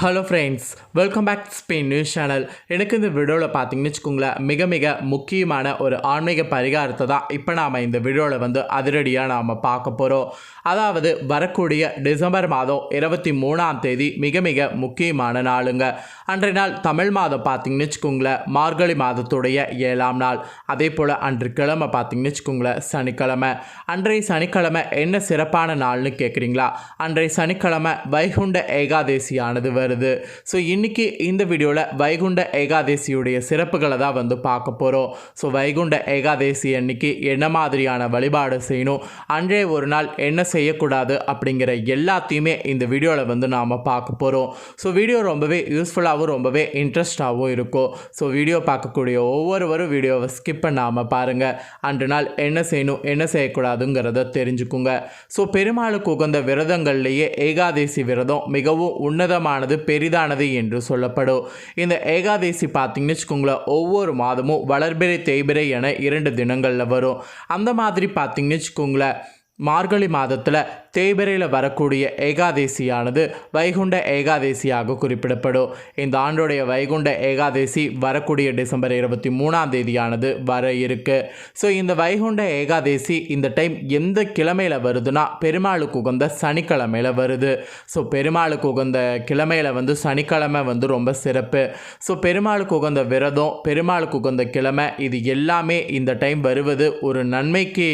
Hello friends welcome back Spain news channel எனக்கு இந்த வீடியோவில் பார்த்தீங்கன்னு வச்சுக்கோங்களேன் மிக மிக முக்கியமான ஒரு ஆன்மீக பரிகாரத்தை தான் இப்போ நாம் இந்த வீடியோவில் வந்து அதிரடியாக நாம் பார்க்க போகிறோம் அதாவது வரக்கூடிய டிசம்பர் மாதம் இருபத்தி மூணாம் தேதி மிக மிக முக்கியமான நாளுங்க. அன்றைய நாள் தமிழ் மாதம் பார்த்தீங்கன்னு வச்சுக்கோங்களேன் மார்கழி மாதத்துடைய ஏழாம் நாள். அதே போல் அன்று கிழமை பார்த்தீங்கன்னு வச்சுக்கோங்களேன் சனிக்கிழமை. அன்றைய சனிக்கிழமை என்ன சிறப்பான நாள்னு கேட்குறீங்களா அன்றைய சனிக்கிழமை வைகுண்ட ஏகாதேசியானது வருது. ஸோ இன்றைக்கி இந்த வீடியோவில் வைகுண்ட ஏகாதேசியுடைய சிறப்புகளை தான் வந்து பார்க்க போகிறோம் ஸோ வைகுண்ட ஏகாதேசி அன்னைக்கு என்ன மாதிரியான வழிபாடு செய்யணும்? அன்றே ஒரு நாள் என்ன செய்யக்கூடாது அப்படிங்கிற எல்லாத்தையுமே இந்த வீடியோவில் வந்து நாம் பார்க்க போகிறோம் ஸோ வீடியோ ரொம்பவே யூஸ்ஃபுல்லாகவும் ரொம்பவே இன்ட்ரெஸ்டாகவும் இருக்கும். ஸோ வீடியோ பார்க்கக்கூடிய ஒவ்வொருவரும் வீடியோவை ஸ்கிப் பண்ணாமல் பாருங்கள் அன்று நாள் என்ன செய்யணும் என்ன செய்யக்கூடாதுங்கிறத தெரிஞ்சுக்குங்க. ஸோ பெருமாளுக்கு உகந்த விரதங்கள்லேயே ஏகாதேசி விரதம் மிகவும் உன்னதமானது பெரிதானது என்று சொல்லப்படும் இந்த ஏகாதேசி பார்த்தீங்கன்னு வச்சுக்கோங்களேன் ஒவ்வொரு மாதமும் வளர்பிறை தேய்பிறை என இரண்டு தினங்களில் வரும். அந்த மாதிரி பார்த்தீங்கன்னு வச்சுக்கோங்களேன் மார்கழி மாதத்தில் தேய்பிரையில் வரக்கூடிய ஏகாதேசியானது வைகுண்ட ஏகாதேசியாக குறிப்பிடப்படும். இந்த ஆண்டுடைய வைகுண்ட ஏகாதேசி வரக்கூடிய டிசம்பர் இருபத்தி மூணாம் தேதியானது வர இருக்கு. ஸோ இந்த வைகுண்ட ஏகாதேசி இந்த டைம் எந்த கிழமையில் வருதுன்னா பெருமாளுக்கு உகந்த சனிக்கிழமையில் வருது. ஸோ பெருமாளுக்கு உகந்த கிழமையில் வந்து சனிக்கிழமை வந்து ரொம்ப சிறப்பு. ஸோ பெருமாளுக்கு உகந்த விரதம் பெருமாளுக்கு உகந்த கிழமை இது எல்லாமே இந்த டைம் வருவது ஒரு நன்மைக்கு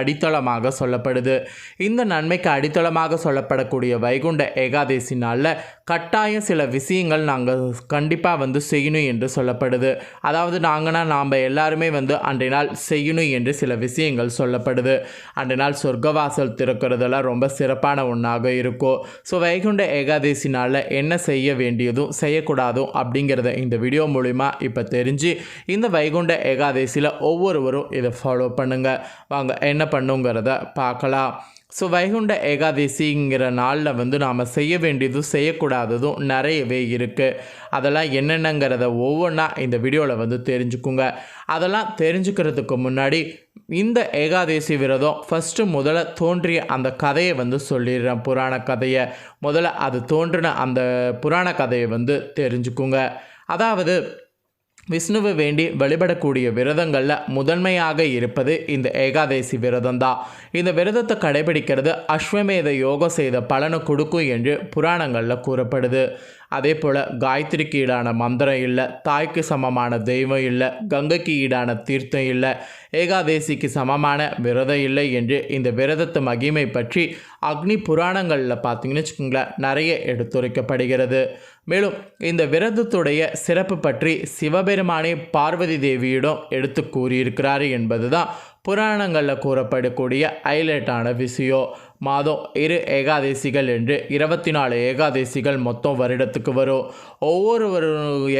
அடித்தளமாக சொல்லப்படுது. இந்த நன்மைக்கு அடித்தளமாக சொல்லப்படக்கூடிய வைகுண்ட ஏகாதசி நாளில் கட்டாயம் சில விஷயங்கள் நாங்கள் கண்டிப்பாக வந்து செய்யணும் என்று சொல்லப்படுது. அதாவது நாங்கன்னா நாம் எல்லாருமே வந்து அன்றைய நாள் செய்யணும் என்று சில விஷயங்கள் சொல்லப்படுது. அன்றைய நாள் சொர்க்கவாசல் திறக்கிறதெல்லாம் ரொம்ப சிறப்பான ஒன்றாக இருக்கும். ஸோ வைகுண்ட ஏகாதசி நாளில் என்ன செய்ய வேண்டியதும் செய்யக்கூடாதும் அப்படிங்கிறத இந்த வீடியோ மூலிமா இப்போ தெரிஞ்சு இந்த வைகுண்ட ஏகாதசியில் ஒவ்வொருவரும் இதை ஃபாலோ பண்ணுங்கள் வாங்க என்ன பண்ணுங்கிறத பா பார்க்கலாம். ஸோ வைகுண்ட ஏகாதசிங்கிற நாளில் வந்து நாம் செய்ய வேண்டியதும் செய்யக்கூடாததும் நிறையவே இருக்குது அதெல்லாம் என்னென்னங்கிறத ஒவ்வொன்றா இந்த வீடியோவில் வந்து தெரிஞ்சுக்குங்க. அதெல்லாம் தெரிஞ்சுக்கிறதுக்கு முன்னாடி இந்த ஏகாதசி விரதம் ஃபஸ்ட்டு முதல்ல தோன்றிய அந்த கதையை வந்து சொல்லிடுறேன். புராண கதையை. முதல்ல அது தோன்றின அந்த புராண கதையை வந்து தெரிஞ்சுக்குங்க. அதாவது விஷ்ணுவை வேண்டி வழிபடக்கூடிய விரதங்களில் முதன்மையாக இருப்பது இந்த ஏகாதசி விரதம் தான் இந்த விரதத்தை கடைபிடிக்கிறது அஸ்வமேத யோகம் செய்த பலனை கொடுக்கும் என்று புராணங்களில் கூறப்படுது. அதே போல் காயத்ரிக்கு ஈடான மந்திரம் இல்லை தாய்க்கு சமமான தெய்வம் இல்லை கங்கைக்கு ஈடான தீர்த்தம் இல்லை ஏகாதேசிக்கு சமமான விரதம் இல்லை என்று இந்த விரதத்து மகிமை பற்றி அக்னி புராணங்களில் பார்த்தீங்கன்னு வச்சுக்கோங்களேன் நிறைய எடுத்துரைக்கப்படுகிறது. மேலும் இந்த விரதத்துடைய சிறப்பு பற்றி சிவபெருமானே பார்வதி தேவியிடம் எடுத்து கூறியிருக்கிறார் என்பது தான் புராணங்களில் கூறப்படக்கூடிய ஹைலைட்டான விஷயம். மாதம் இரு ஏகாதேசிகள் என்று இருபத்தி நாலு ஏகாதேசிகள் மொத்தம் வருடத்துக்கு வரும். ஒவ்வொரு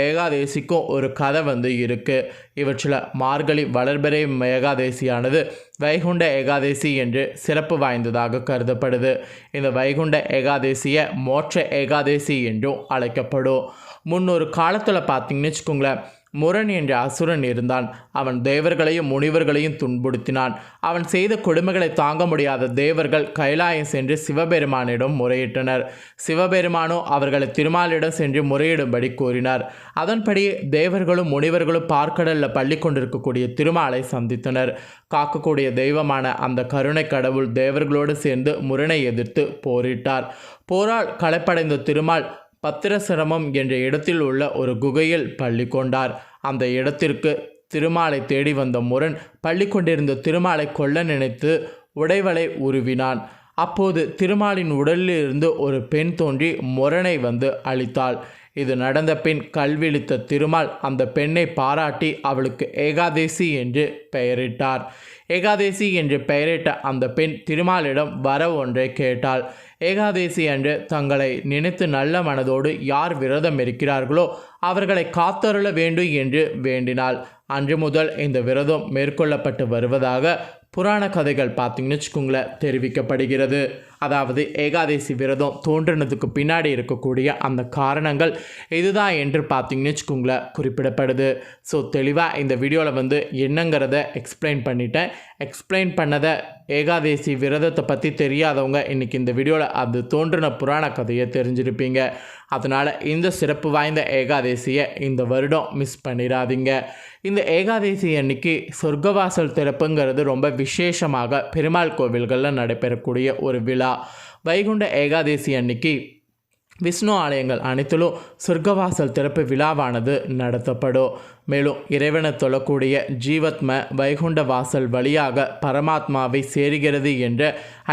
ஏகாதேசிக்கும் ஒரு கதை வந்து இருக்குது இவற்றில் மார்கழி வளர்பிறை ஏகாதேசியானது வைகுண்ட ஏகாதேசி என்று சிறப்பு வாய்ந்ததாக கருதப்படுது. இந்த வைகுண்ட ஏகாதேசியை மோட்ச ஏகாதேசி என்றும் அழைக்கப்படும். முன்னொரு காலத்தில் பார்த்தீங்கன்னு வச்சுக்கோங்களேன் முரண் என்ற அசுரன் இருந்தான். அவன் தேவர்களையும் முனிவர்களையும் துன்புறுத்தினான். அவன் செய்த கொடுமைகளை தாங்க முடியாத தேவர்கள் கைலாயம் சென்று சிவபெருமானிடம் முறையிட்டனர். சிவபெருமானோ அவர்களை திருமாலிடம் சென்று முறையிடும்படி கூறினார். அதன்படி தேவர்களும் முனிவர்களும் பார்க்கடலில் பள்ளி கொண்டிருக்கக்கூடிய திருமாலை சந்தித்தனர். காக்கக்கூடிய தெய்வமான அந்த கருணை கடவுள் தேவர்களோடு சேர்ந்து முரணை எதிர்த்து போரிட்டார். போரால் களைப்படைந்த திருமால் பத்திரசிரமம் என்ற இடத்தில் உள்ள ஒரு குகையில் பள்ளி கொண்டார். அந்த இடத்திற்கு திருமாலை தேடி வந்த முரண் பள்ளி கொண்டிருந்த திருமாலை கொல்ல நினைத்து உடைவலை உருவினான். அப்போது திருமாலின் உடலிலிருந்து ஒரு பெண் தோன்றி முரணை வந்து அளித்தாள் இது நடந்த பின் கல்விழித்த திருமால் அந்த பெண்ணை பாராட்டி அவளுக்கு ஏகாதேசி என்று பெயரிட்டார். ஏகாதேசி என்று பெயரிட்ட அந்த பெண் திருமாலிடம் வர ஒன்றை கேட்டாள். ஏகாதேசி அன்று தங்களை நினைத்து நல்ல மனதோடு யார் விரதம் இருக்கிறார்களோ அவர்களை காத்தருள வேண்டும் என்று வேண்டினாள். அன்று முதல் இந்த விரதம் மேற்கொள்ளப்பட்டு வருவதாக புராண கதைகள் பார்த்தீங்கன்னு வச்சுக்கோங்களேன் தெரிவிக்கப்படுகிறது. அதாவது ஏகாதசி விரதம் தோன்றினதுக்கு பின்னாடி இருக்கக்கூடிய அந்த காரணங்கள் இதுதான் என்று பார்த்தீங்கன்னு வச்சுக்கோங்களேன் குறிப்பிடப்படுது. ஸோ தெளிவாக இந்த வீடியோவில் வந்து என்னங்கிறத எக்ஸ்பிளைன் பண்ணிட்டேன். எக்ஸ்பிளைன் பண்ணதை ஏகாதசி விரதத்தை பற்றி தெரியாதவங்க இன்றைக்கி இந்த வீடியோவில் அது தோன்றின புராண கதையை தெரிஞ்சிருப்பீங்க. அதனால் இந்த சிறப்பு வாய்ந்த ஏகாதசியை இந்த வருடம் மிஸ் பண்ணிடாதீங்க. இந்த ஏகாதசி அன்னைக்கு சொர்க்கவாசல் திறப்புங்கிறது ரொம்ப விசேஷமாக பெருமாள் கோவில்களில் நடைபெறக்கூடிய ஒரு விழா. வைகுண்ட ஏகாதசி அன்னைக்கு விஷ்ணு ஆலயங்கள் அனைத்திலும் சொர்க்கவாசல் திறப்பு விழாவானது நடத்தப்படும். மேலும் இறைவனை தொழக்கூடிய ஜீவத்ம வைகுண்ட வாசல் வழியாக பரமாத்மாவை சேருகிறது என்ற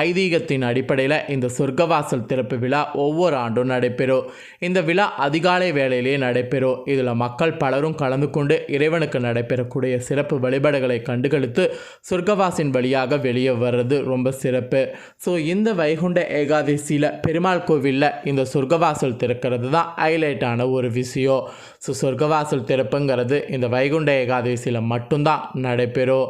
ஐதீகத்தின் அடிப்படையில் இந்த சொர்க்கவாசல் திறப்பு விழா ஒவ்வொரு ஆண்டும் நடைபெறும். இந்த விழா அதிகாலை வேளையிலேயே நடைபெறும். இதில் மக்கள் பலரும் கலந்து கொண்டு இறைவனுக்கு நடைபெறக்கூடிய சிறப்பு வழிபாடுகளை கண்டுகளித்து சொர்க்கவாசின் வழியாக வெளியே வர்றது ரொம்ப சிறப்பு. ஸோ இந்த வைகுண்ட ஏகாதசியில் பெருமாள் கோவிலில் இந்த சொர்க்கவாசல் திறக்கிறது தான் ஹைலைட்டான ஒரு விஷயம். ஸோ சொர்க்கவாசல் திறப்புங்கிறது இந்த வைகுண்ட ஏகாதசியில் மட்டும்தான் நடைபெறும்.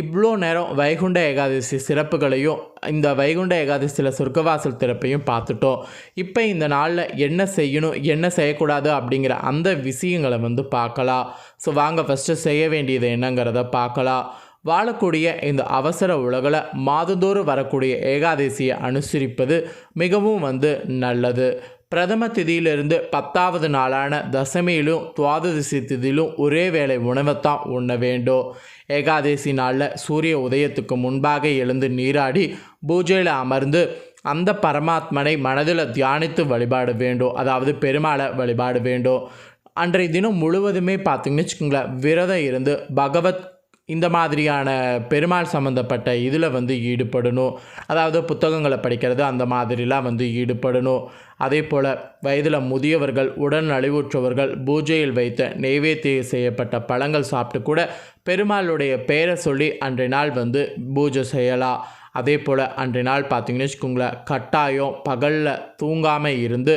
இவ்வளோ நேரம் வைகுண்ட ஏகாதசி சிறப்புகளையும் இந்த வைகுண்ட ஏகாதசியில் சொர்க்கவாசல் திறப்பையும் பார்த்துட்டோம். இப்போ இந்த நாளில் என்ன செய்யணும் என்ன செய்யக்கூடாது அப்படிங்கிற அந்த விஷயங்களை வந்து பார்க்கலாம். ஸோ வாங்க ஃபஸ்ட்டு செய்ய வேண்டியது என்னங்கிறத பார்க்கலாம். வாழக்கூடிய இந்த அவசர உலகில் மாதந்தோறும் வரக்கூடிய ஏகாதசியை அனுசரிப்பது மிகவும் வந்து நல்லது. பிரதம திதியிலிருந்து பத்தாவது நாளான தசமியிலும் துவாதசி திதியிலும் ஒரே வேளை உணவைத்தான் உண்ண வேண்டும். ஏகாதசி நாளில் சூரிய உதயத்துக்கு முன்பாக எழுந்து நீராடி பூஜையில் அமர்ந்து அந்த பரமாத்மனை மனதில் தியானித்து வழிபாட வேண்டும். அதாவது பெருமாளை வழிபாட வேண்டும். அன்றைய தினம் முழுவதுமே பார்த்திங்கன்னு வச்சுக்கோங்களேன் விரதம் இருந்து பகவத் இந்த மாதிரியான பெருமாள் சம்மந்தப்பட்ட இதில் வந்து ஈடுபடணும். அதாவது புத்தகங்களை படிக்கிறது அந்த மாதிரிலாம் வந்து ஈடுபடணும். அதே போல் வயதில் முதியவர்கள் உடல் நலிவுற்றவர்கள் பூஜையில் வைத்த நெய்வேத்தியம் செய்யப்பட்ட பழங்கள் சாப்பிட்டு கூட பெருமாளுடைய பெயரை சொல்லி அன்றைய நாள் வந்து பூஜை செய்யலாம். அதே போல் அன்றைய நாள் பார்த்திங்கன்னு வச்சுக்கோங்களேன் கட்டாயம் பகலில் தூங்காமல் இருந்து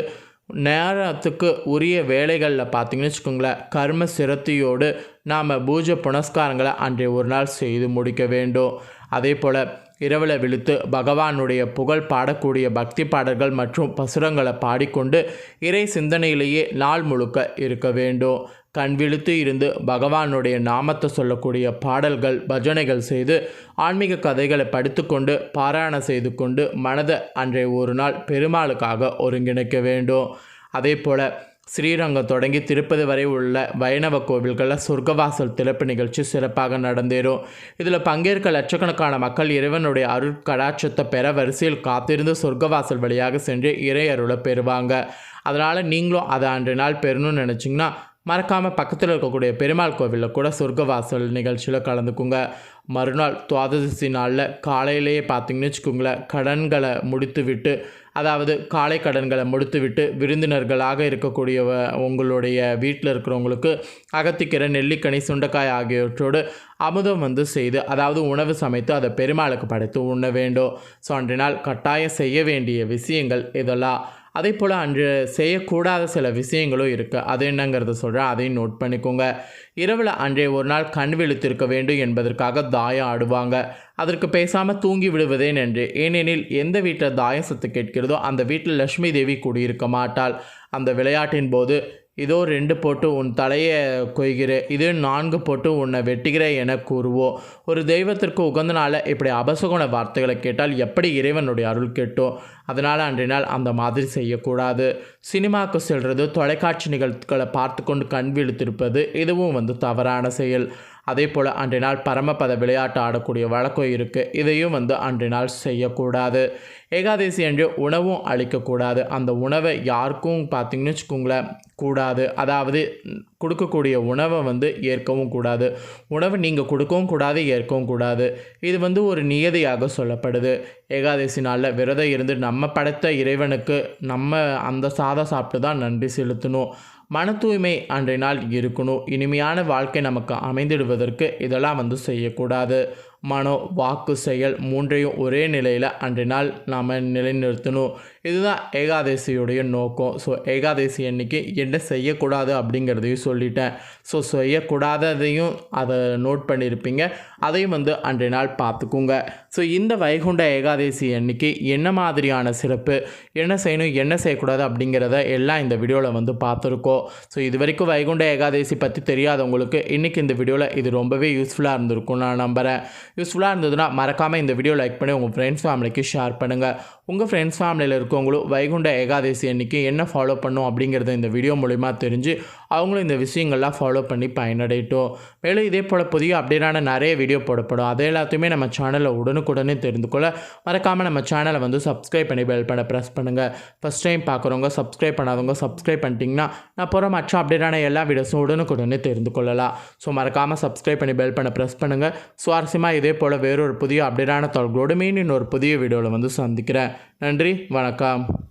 நேரத்துக்கு உரிய வேலைகளில் பார்த்திங்கன்னு வச்சுக்கோங்களேன் கர்ம சிரத்தியோடு நாம் பூஜை புனஸ்காரங்களை அன்றைய ஒரு நாள் செய்து முடிக்க வேண்டும். அதே போல் இரவில் விழுத்து பகவானுடைய புகழ் பாடக்கூடிய பக்தி பாடல்கள் மற்றும் பசுரங்களை பாடிக்கொண்டு இறை சிந்தனையிலேயே நாள் முழுக்க இருக்க வேண்டும். கண் விழுத்து இருந்து பகவானுடைய நாமத்தை சொல்லக்கூடிய பாடல்கள் பஜனைகள் செய்து ஆன்மீக கதைகளை படித்துக்கொண்டு பாராயணம் செய்து கொண்டு மனதை அன்றைய ஒரு நாள் பெருமாளுக்காக ஒருங்கிணைக்க வேண்டும். அதே போல் ஸ்ரீரங்கம் தொடங்கி திருப்பதி வரை உள்ள வைணவ கோவில்களில் சொர்க்கவாசல் திறப்பு நிகழ்ச்சி சிறப்பாக நடந்தேறும். இதில் பங்கேற்க லட்சக்கணக்கான மக்கள் இறைவனுடைய அருட்கடாட்சத்தை பெற வரிசையில் காத்திருந்து சொர்க்கவாசல் வழியாக சென்று இறை அருளை பெறுவாங்க. அதனால் நீங்களும் அதை அன்று நாள் பெறணும்னு நினச்சிங்கன்னா மறக்காமல் பக்கத்தில் இருக்கக்கூடிய பெருமாள் கோவிலில் கூட சொர்க்கவாசல் நிகழ்ச்சியில் கலந்துக்குங்க. மறுநாள் துவாதசி நாளில் காலையிலேயே பார்த்தீங்கன்னு வச்சுக்கோங்களேன் கடன்களை முடித்து விட்டு அதாவது காலை கடன்களை முடித்துவிட்டு விருந்தினர்களாக இருக்கக்கூடிய உங்களுடைய வீட்டில் இருக்கிறவங்களுக்கு அகத்திக்கிற நெல்லிக்கனி சுண்டைக்காய் ஆகியவற்றோடு அமுதம் வந்து செய்து அதாவது உணவு சமைத்து அதை பெருமாளுக்கு படைத்து உண்ண வேண்டும். ஸோ அன்றினால் கட்டாயம் செய்ய வேண்டிய விஷயங்கள் இதெல்லாம். அதே போல் அன்று செய்யக்கூடாத சில விஷயங்களும் இருக்குது அது என்னங்கிறத சொல்கிறேன் அதையும் நோட் பண்ணிக்கோங்க. இரவில் அன்றைய ஒரு நாள் கண் விழித்திருக்க வேண்டும் என்பதற்காக தாயம் ஆடுவாங்க. அதற்கு பேசாமல் தூங்கி விடுவதே நன்று ஏனெனில் எந்த வீட்டில் தாயம் சத்து கேட்கிறதோ அந்த வீட்டில் லட்சுமி தேவி கூடியிருக்க மாட்டாள். அந்த விளையாட்டின் போது இதோ ரெண்டு போட்டு உன் தலையை கொய்கிற இது நான்கு போட்டு உன்னை வெட்டுகிற என கூறுவோம் ஒரு தெய்வத்திற்கு உகந்த நாளில் இப்படி அபசகுண வார்த்தைகளை கேட்டால் எப்படி இறைவனுடைய அருள் கேட்டோம் அதனால் அன்றைய நாள் அந்த மாதிரி செய்யக்கூடாது. சினிமாவுக்கு செல்வது தொலைக்காட்சி நிகழ்ச்சிகளை பார்த்து கொண்டு கண் விழுத்திருப்பது இதுவும் வந்து தவறான செயல். அதே போல் அன்றைய நாள் பரமபத விளையாட்டு ஆடக்கூடிய வழக்கம் இருக்குது இதையும் வந்து அன்றைய நாள் செய்யக்கூடாது. ஏகாதசி அன்று உணவும் அளிக்கக்கூடாது. அந்த உணவை யாருக்கும் பார்த்திங்கன்னு வச்சுக்கோங்களேன் கூடாது. அதாவது கொடுக்கக்கூடிய உணவை வந்து ஏற்கவும் கூடாது. உணவை நீங்கள் கொடுக்கவும் கூடாது ஏற்கவும் கூடாது. இது வந்து ஒரு நியதியாக சொல்லப்படுது. ஏகாதசி நாளில் விரதம் இருந்து நம்ம படைத்த இறைவனுக்கு நம்ம அந்த சாதம் சாப்பிட்டு தான் நன்றி செலுத்தணும். மன தூய்மை அன்றைய நாள் இருக்கணும். இனிமையான வாழ்க்கை நமக்கு அமைந்திடுவதற்கு இதெல்லாம் வந்து செய்யக்கூடாது. மனோ வாக்கு செயல் மூன்றையும் ஒரே நிலையில் அன்றைய நாள் நாம் நிலைநிறுத்தணும். இதுதான் ஏகாதசியுடைய நோக்கம். ஸோ ஏகாதசி அன்னைக்கு என்ன செய்யக்கூடாது அப்படிங்கிறதையும் சொல்லிட்டேன். ஸோ செய்யக்கூடாததையும் அதை நோட் பண்ணியிருப்பீங்க அதையும் வந்து அன்றைய நாள் பார்த்துக்குங்க. ஸோ இந்த வைகுண்ட ஏகாதசி அன்னைக்கு என்ன மாதிரியான சிறப்பு? என்ன செய்யணும்? என்ன செய்யக்கூடாது அப்படிங்கிறத எல்லாம் இந்த வீடியோவில் வந்து பார்த்துருக்கோம். ஸோ இது வரைக்கும் வைகுண்ட ஏகாதசி பற்றி தெரியாதவங்களுக்கு இன்றைக்கி இந்த வீடியோவில் இது ரொம்பவே யூஸ்ஃபுல்லாக இருந்திருக்கும் நான் நம்புகிறேன் யூஸ்ஃபுல்லாக இருந்ததுன்னா மறக்காமல் இந்த வீடியோ லைக் பண்ணி உங்கள் ஃப்ரெண்ட்ஸ் ஃபேமிலிக்கு ஷேர் பண்ணுங்கள் உங்கள் ஃப்ரெண்ட்ஸ் ஃபேமிலியில் இருக்கவங்களும் வைகுண்ட ஏகாதசி அன்னைக்கு என்ன ஃபாலோ பண்ணும் அப்படிங்கிறத இந்த வீடியோ மூலிமா தெரிஞ்சு அவங்களும் இந்த விஷயங்கள்லாம் ஃபாலோ பண்ணி பயனடையட்டும். மேலும் இதே போல் புதிய அப்டேட்டான நிறைய வீடியோ போடப்படும். அதை எல்லாத்தையுமே நம்ம சேனலில் உடனுக்குடனே தெரிந்து கொள்ள மறக்காமல் நம்ம சேனலை வந்து சப்ஸ்கிரைப் பண்ணி பெல் பண்ண ப்ரெஸ் பண்ணுங்கள் ஃபஸ்ட் டைம் பார்க்குறவங்க சப்ஸ்கிரைப் பண்ணாதவங்க சப்ஸ்கிரைப் பண்ணிட்டீங்கன்னா நான் போகிற மற்ற அப்டேட்டான எல்லா வீடியோஸும் உடனுக்குடனே தெரிந்து கொள்ளலாம். ஸோ மறக்காமல் சப்ஸ்கிரைப் பண்ணி பெல் பண்ண ப்ரெஸ் பண்ணுங்கள் சுவாரஸ்யமாக இதே போல் வேறொரு புதிய அப்டேட்டான தகவல்களோடு மீண்டும் இன்னொரு புதிய வீடியோவில் வந்து சந்திக்கிறேன். நன்றி வணக்கம்.